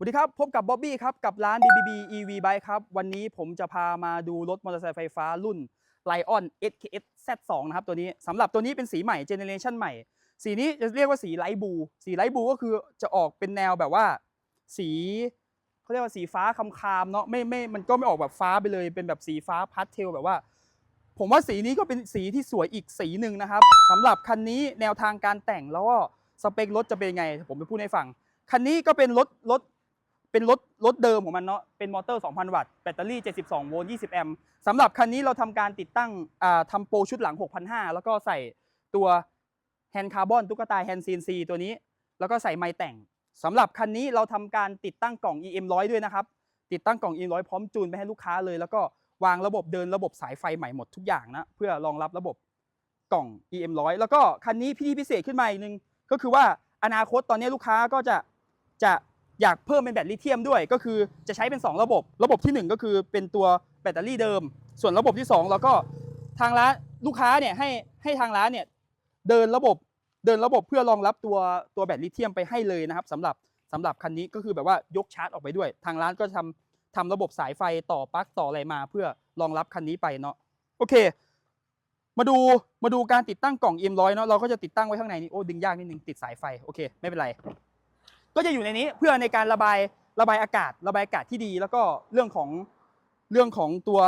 สวัสดีครับ พบกับบ๊อบบี้ครับ กับร้าน BBB EV Bike ครับ วันนี้ผมจะพามาดูรถมอเตอร์ไซค์ไฟฟ้ารุ่น Lion SKS Z2 นะครับตัวนี้สำหรับตัวนี้เป็นสีใหม่เจเนเรชันใหม่ สีนี้จะเรียกว่าสีไลท์บูสีไลท์บูก็คือจะออกเป็นแนวแบบว่า สีเขาเรียกว่าสีฟ้าคามๆเนาะไม่ไม่มันก็ไม่ออกแบบฟ้าไปเลยเป็นแบบสีฟ้าพาสเทลแบบว่า ผมว่าสีนี้ก็เป็นสีที่สวยอีกสีหนึ่งนะครับสำหรับคันนี้แนวทางการแต่งแล้วก็สเปครถจะเป็นยังไง ผมไปพูดให้ฟังคันนี้ก็เป็นรถรถ เป็นรถรถเดิมของมันเนาะเป็นมอเตอร์ 2,000 วัตต์แบตเตอรี่ 72 โวลต์ 20 แอมป์สำหรับคันนี้เราทำการติดตั้งทำโปรชุดหลัง 6,500 แล้วก็ใส่ตัวแฮนด์คาร์บอนตุ๊กตาแฮนด์ซีนซีตัวนี้ แล้วก็ใส่ไม้แต่งสำหรับคันนี้เราทำการติดตั้งกล่อง EM 100 ด้วยนะครับ ติดตั้งกล่อง EM 100 พร้อมจูนไปให้ลูกค้าเลย แล้วก็วางระบบเดินระบบสายไฟใหม่หมดทุกอย่างนะเพื่อรองรับระบบกล่อง EM 100 แล้วก็คันนี้พี่พิเศษขึ้นมาอีกนึงก็คือว่าอนาคตตอนนี้ลูกค้าก็จะจะ อยากเพิ่มเป็นแบตลิเธียมด้วย ก็คือจะใช้เป็น 2 ระบบ ระบบทีหนึ่1 ก็คือเป็นตัวแบตเตอรี่เดิม ส่วนระบบที่ 2 แล้วก็ทางร้านลูกค้าเนี่ยให้ให้ทางร้านเนี่ยเดินระบบเดินระบบเพื่อรองรับตัวตัวแบตลิเธียมไปให้เลยนะครับสำหรับสำหรับคันนี้ก็คือแบบว่ายกชาร์จออกไปด้วย ทางร้านก็ทำทำระบบสายไฟต่อปลั๊กต่ออะไรมาเพื่อรองรับคันนี้ไปเนาะโอเค มาดูมาดูการติดตั้งกล่อง M100 เนาะเราก็จะติดตั้งไว้ข้างในนี้โอ้ดึงยากนิดนึงติดสายไฟโอเคไม่เป็นไร ก็จะอยู่ในนี้เพื่อในการระบายระบายอากาศ ระบายอากาศที่ดี แล้วก็เรื่องของเรื่องของตัว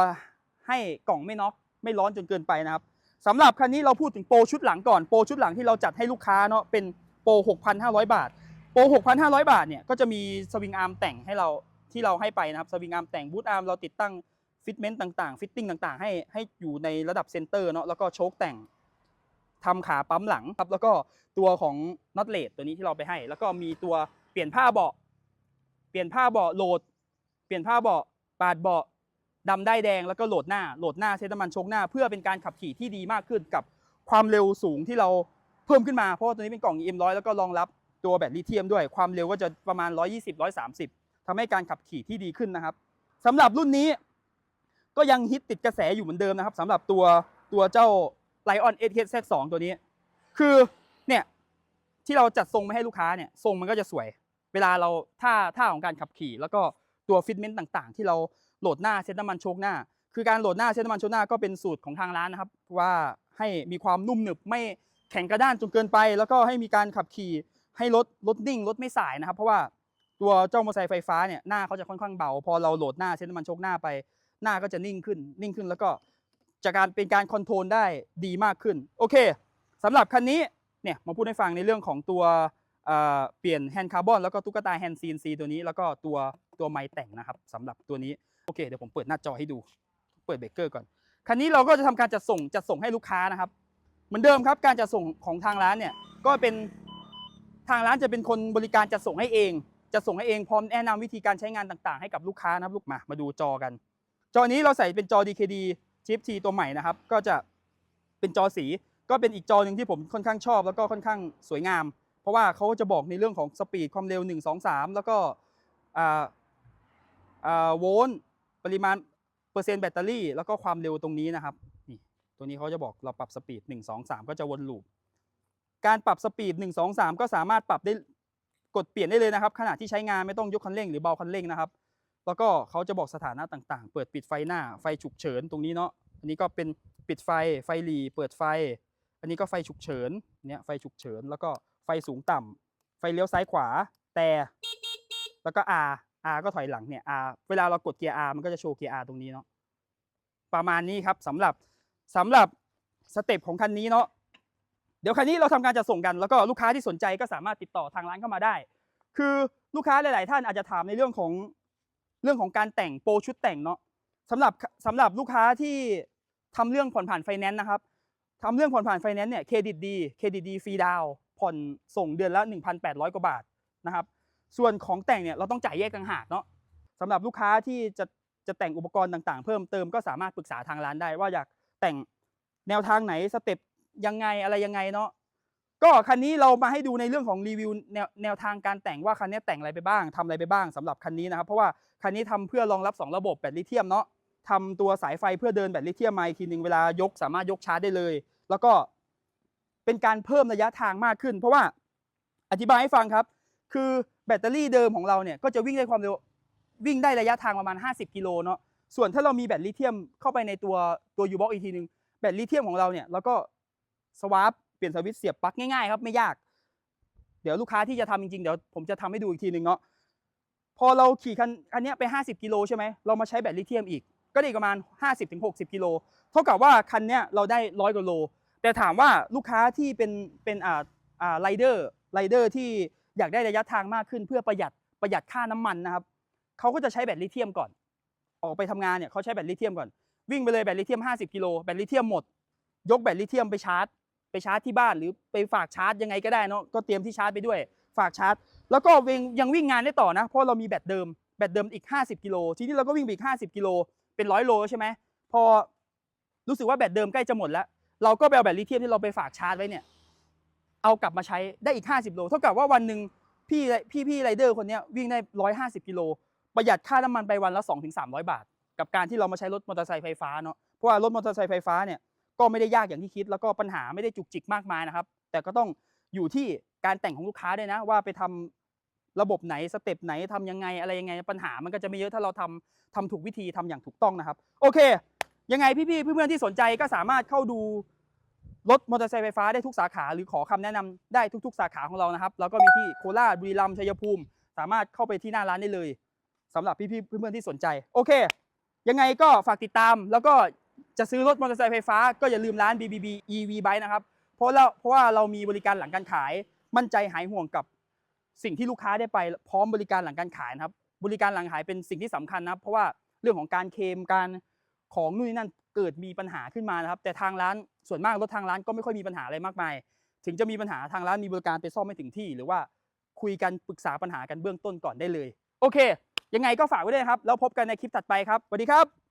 ให้กล่องไม่น็อกไม่ร้อนจนเกินไปนะครับสำหรับคันนี้เราพูดถึงโปรชุดหลังก่อนโปรชุดหลังที่เราจัดให้ลูกค้าเนาะเป็นโปร 6,500 บาท โปร 6,500 บาทเนี่ยก็จะมีสวิงอาร์มแต่งให้เราที่เราให้ไปนะครับสวิงอาร์มแต่งบูทอาร์มเราติดตั้งฟิตเมนต์ต่างๆ ฟิตติ้งต่างๆ ให้ให้อยู่ในระดับเซนเตอร์เนาะแล้วก็โชคแต่ง ทำขาปั๊มหลังครับแล้วก็ตัวของน็อตเลดตัวนี้ที่เราไปให้ แล้วก็มีตัวเปลี่ยนผ้าเบาะเปลี่ยนผ้าเบาะโหลด เปลี่ยนผ้าเบาะปาดเบาะดำได้แดงแล้วก็โหลดหน้า โหลดหน้าเซตน้ำมันชกหน้า เพื่อเป็นการขับขี่ที่ดีมากขึ้นกับความเร็วสูงที่เราเพิ่มขึ้นมาเพราะว่าตัวนี้เป็นกล่อง EM100 แล้วก็รองรับตัวแบตลิเธียมด้วย ความเร็วก็จะประมาณ 120-130ทำให้การขับขี่ที่ดีขึ้นนะครับสำหรับรุ่นนี้ก็ยังฮิตติดกระแสอยู่เหมือนเดิมนะครับสำหรับตัวตัวเจ้า Lion s h Z 2ตัวนี้ คือเนี่ยที่เราจัดทรงมาให้ลูกค้าเนี่ยทรงมันก็จะสวย เวลาเราท่าท่าของการขับขี่ แล้วก็ตัวฟิตเมนต์ต่างๆ ที่เราโหลดหน้าเซตน้ำมันโชกหน้า คือการโหลดหน้าเซตน้ำมันโชกหน้าก็เป็นสูตรของทางร้านนะครับ ว่าให้มีความนุ่มหนึบไม่แข็งกระด้านจนเกินไป แล้วก็ให้มีการขับขี่ให้รถรถนิ่งรถไม่สายนะครับ เพราะว่าตัวเจ้ามอเตอร์ไซค์ไฟฟ้าเนี่ยหน้าเขาจะค่อนข้างเบา พอเราโหลดหน้าเซตน้ำมันโชกหน้าไป หน้าก็จะนิ่งขึ้นนิ่งขึ้นแล้วก็ จากการเป็นการคอนโทรลได้ดีมากขึ้น โอเคสำหรับคันนี้เนี่ยมาพูดให้ฟังในเรื่องของตัวเเปลี่ยนแฮนด์คาร์บอนแล้วก็ตุ๊กตาแฮนด์ซีนซีตัวนี้แล้วก็ตัวตัวไม้แต่งนะครับสำหรับตัวนี้โอเคเดี๋ยวผมเปิดหน้าจอให้ดู เปิดเบรกเกอร์ก่อนคันนี้เราก็จะทำการจัดส่งจัดส่งให้ลูกค้านะครับ เหมือนเดิมครับการจัดส่งของทางร้านเนี่ยก็เป็นทางร้านจะเป็นคนบริการจัดส่งให้เองจะส่งให้เองพร้อมแนะนำวิธีการใช้งานต่างๆ ให้กับลูกค้านะครับลูกมามาดูจอกัน จอนี้เราใส่เป็นจอ DKD GFT ตัวใหม่นะครับ ก็จะเป็นจอสีก็เป็นอีกจอหนึ่งที่ผมค่อนข้างชอบ แล้วก็ค่อนข้างสวยงาม เพราะว่าเขาจะบอกในเรื่องของสปีดความเร็ว 1 2 3 แล้วก็อ่าอ่าโวลต์ปริมาณเปอร์เซ็นต์แบตเตอรี่ แล้วก็ความเร็วตรงนี้นะครับนี่ตัวนี้เขาจะบอกเราปรับสปีด 1 2 3 ก็จะวนลูปการปรับสปีด 1 2 3 ก็สามารถปรับได้กดเปลี่ยนได้เลยนะครับ ขณะที่ใช้งานไม่ต้องยกคันเร่งหรือเบาคันเร่งนะครับ แล้วก็เขาจะบอกสถานะต่างๆ เปิดปิดไฟหน้า ไฟฉุกเฉินตรงนี้เนาะ อันนี้ก็เป็นปิดไฟ ไฟหลีเปิดไฟ อันนี้ก็ไฟฉุกเฉิน เนี่ยไฟฉุกเฉิน แล้วก็ไฟสูงต่ำไฟเลี้ยวซ้ายขวา แต่ แล้วก็ R R ก็ถอยหลังเนี่ย R เวลาเรากดเกียร์ R มันก็จะโชว์เกียร์ R ตรงนี้เนาะ ประมาณนี้ครับสำหรับสำหรับสเต็ปของคันนี้เนาะ เดี๋ยวคันนี้เราทำการจัดส่งกัน แล้วก็ลูกค้าที่สนใจก็สามารถติดต่อทางร้านเข้ามาได้ คือลูกค้าหลาย ๆ ท่านอาจจะถามในเรื่องของ เรื่องของการแต่งโปรชุดแต่งเนาะสำหรับสำหรับลูกค้าที่ทำเรื่องผ่อนผ่านไฟแนนซ์นะครับทำเรื่องผ่อนผ่านไฟแนนซ์เนี่ยเครดิตดีเครดิตดีฟรีดาวผ่อนส่งเดือนละ 1,800 กว่าบาทนะครับ ส่วนของแต่งเนี่ยเราต้องจ่ายแยกต่างหากเนาะสำหรับลูกค้าที่จะจะแต่งอุปกรณ์ต่างๆ เพิ่มเติมก็สามารถปรึกษาทางร้านได้ว่าอยากแต่งแนวทางไหนสเต็ปยังไงอะไรยังไงเนาะ ก็คันนี้เรามาให้ดูในเรื่องของรีวิวแนวแนวทางการแต่งว่าคันนี้แต่งอะไรไปบ้างทำอะไรไปบ้างสำหรับคันนี้นะครับเพราะว่าคันนี้ทำเพื่อรองรับ 2 ระบบแบตลิเธียมเนาะทำตัวสายไฟเพื่อเดินแบตลิเธียมมาอีกทีหนึ่งเวลายกสามารถยกชาร์จได้เลย แล้วก็เป็นการเพิ่มระยะทางมากขึ้น เพราะว่าอธิบายให้ฟังครับ คือแบตเตอรี่เดิมของเราเนี่ยก็จะวิ่งได้ความเร็ววิ่งได้ระยะทางประมาณ 50 กิโลเนาะส่วนถ้าเรามีแบตลิเธียมเข้าไปในตัวตัวยูบ็อกอีกทีหนึ่งแบตลิเธียมของเราเนี่ยแล้วก็สวาป ปลี่ยนสวิตช์เสียบปลั๊กง่ายๆครับไม่ยาก เดี๋ยวลูกค้าที่จะทำจริงๆเดี๋ยวผมจะทำให้ดูอีกทีหนึ่งเนาะพอเราขี่คันอันนี้ไป 50 กิโลใช่ไหมเรามาใช้แบตลิเธียมอีก ก็ได้อีประมาณ 50-60 กิโลเท่ากับว่าคันเนี้ยเราได้ร้อยกว่าโล แต่ถามว่าลูกค้าที่เป็นเป็นอ่าอ่าไรเดอร์ไรเดอร์ที่อยากได้ระยะทางมากขึ้นเพื่อประหยัดประหยัดค่าน้ำมันนะครับเขาก็จะใช้แบตลิเธียมก่อน ออกไปทำงานเนี่ยเขาใช้แบตลิเธียมก่อนวิ่งไปเลยแบตลิเธียม 50 กิโลแบตลิเธียมหมด ยกแบตลิเธียมไปชาร์จ ไปชาร์จที่บ้านหรือไปฝากชาร์จยังไงก็ได้เนาะก็เตรียมที่ชาร์จไปด้วย ฝากชาร์จ แล้วก็วิ่งยังวิ่งงานได้ต่อนะ เพราะเรามีแบตเดิมแบตเดิมอีก 50 กิโลทีนี้เราก็วิ่งไปอีก 50 กิโลเป็นร้อยโลใช่ไหมพอรู้สึกว่าแบตเดิมใกล้จะหมดแล้ว เราก็ไปเอาแบตลิเธียมที่เราไปฝากชาร์จไว้เนี่ยเอากลับมาใช้ได้อีก 50 โล เท่ากับว่าวันหนึ่งพี่พี่พี่ไรเดอร์คนนี้วิ่งได้ 150 กิโล ประหยัดค่าน้ำมันไปวันละ 2-300 บาท กับการที่เรามาใช้รถมอเตอร์ไซค์ไฟฟ้าเนาะเพราะว่ารถมอเตอร์ไซค์ไฟฟ้าเนี่ย ก็ไม่ได้ยากอย่างที่คิด แล้วก็ปัญหาไม่ได้จุกจิกมากมายนะครับ แต่ก็ต้องอยู่ที่การแต่งของลูกค้าด้วยนะ ว่าไปทำระบบไหนสเต็ปไหนทำยังไงอะไรยังไงปัญหามันก็จะไม่เยอะถ้าเราทำทำถูกวิธีทำอย่างถูกต้องนะครับ โอเค ยังไงพี่ๆเพื่อนๆที่สนใจก็สามารถเข้าดูรถมอเตอร์ไซค์ไฟฟ้าได้ทุกสาขาหรือขอคำแนะนำได้ทุก ๆ สาขาของเรานะครับแล้วก็มีที่โคราชบุรีรัมย์ชัยภูมิ สามารถเข้าไปที่หน้าร้านได้เลยสำหรับพี่ๆเพื่อนๆที่สนใจ โอเค ยังไงก็ฝากติดตามแล้วก็ จะซื้อรถมอเตอร์ไซค์ไฟฟ้าก็อย่าลืมร้าน BBB EV Bike นะครับ เพราะเราเพราะว่าเรามีบริการหลังการขาย มั่นใจหายห่วงกับสิ่งที่ลูกค้าได้ไปพร้อมบริการหลังการขายนะครับ บริการหลังขายเป็นสิ่งที่สำคัญนะครับ เพราะว่าเรื่องของการเคมการของนู่นนี่นั่นเกิดมีปัญหาขึ้นมานะครับ แต่ทางร้านส่วนมากรถทางร้านก็ไม่ค่อยมีปัญหาอะไรมากมาย ถึงจะมีปัญหาทางร้านมีบริการไปซ่อมไม่ถึงที่ หรือว่าคุยกันปรึกษาปัญหากันเบื้องต้นก่อนได้เลย โอเค ยังไงก็ฝากไว้ด้วยครับ แล้วพบกันในคลิปถัดไปครับสวัสดีครับ